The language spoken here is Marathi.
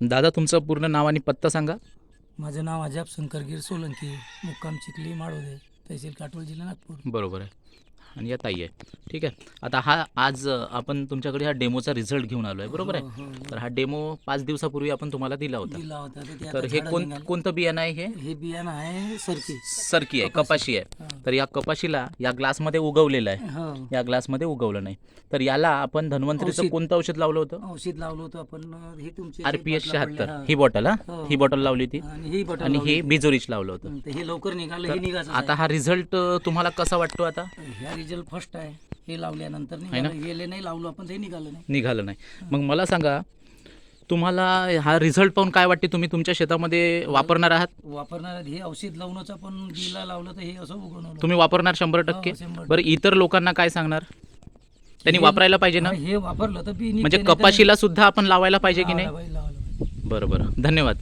दादा तुमचं पूर्ण नाव आणि पत्ता सांगा. माझं नाव अजाब शंकरगीर सोलंकी मुक्काम चिखली माळोदे तहसील काटोल जिल्हा नागपूर. बरोबर आहे. आणि या ताई आहे ठीक आहे? आता हा आज आपण तुमच्याकडे हा डेमोचा रिझल्ट घेऊन आलो आहे बरोबर आहे? हो, हो. तर हा डेमो पाच दिवसापूर्वी आपण तुम्हाला दिला होता. दिला होता तर ते तर आता हे झाडं कोण निघाले. कोणतं बियाणं आहे हे? हे बियाणं आहे सरकी. सरकी आहे कपाशी. आहे. हा. तर या कपाशीला या ग्लासमध्ये उगवलेलं आहे. हो. या ग्लासमध्ये उगवलं नाही. तर याला आपण धन्वंतरीचं औषध. कोणतं औषध लावलं होतं? औषध लावलं होतं आपण अं, हे तुमचे आर पी एस शहात्तर. पडल्या, ही बॉटल हा? हो. ही बॉटल लावली होती. हा. आणि ही बटन आणि हे बिजोरीच लावलं होतं. हं, हे लवकर निघालं हे निघायचं आता हा रिझल्ट तुम्हाला कसा वाटतो आता? ह्या रिझल्ट फर्स्ट आहे हे लावल्यानंतर गेले नाही लावलो आपण ते निघालं नाही. निघालं नाही. मग मला सांगा तुम्हाला हा रिझल्ट पाहून काय वाटते? तुम्ही तुमच्या शेतामध्ये वापरणार आहात? वापरणार हे औषध लावूनच आपण गिला लावलं तर हे असं उगवलं तुम्ही वापरणार शंभर टक्के? हो, शंभर बरं इतर लोकांना काय सांगणार? त्यांनी हे- वापरायला पाहिजे ना? हे वापरलं तर बी म्हणजे कपाशीला सुद्धा आपण लावायला पाहिजे की नाही? लावायला पाहिजे. बरं बरं. धन्यवाद.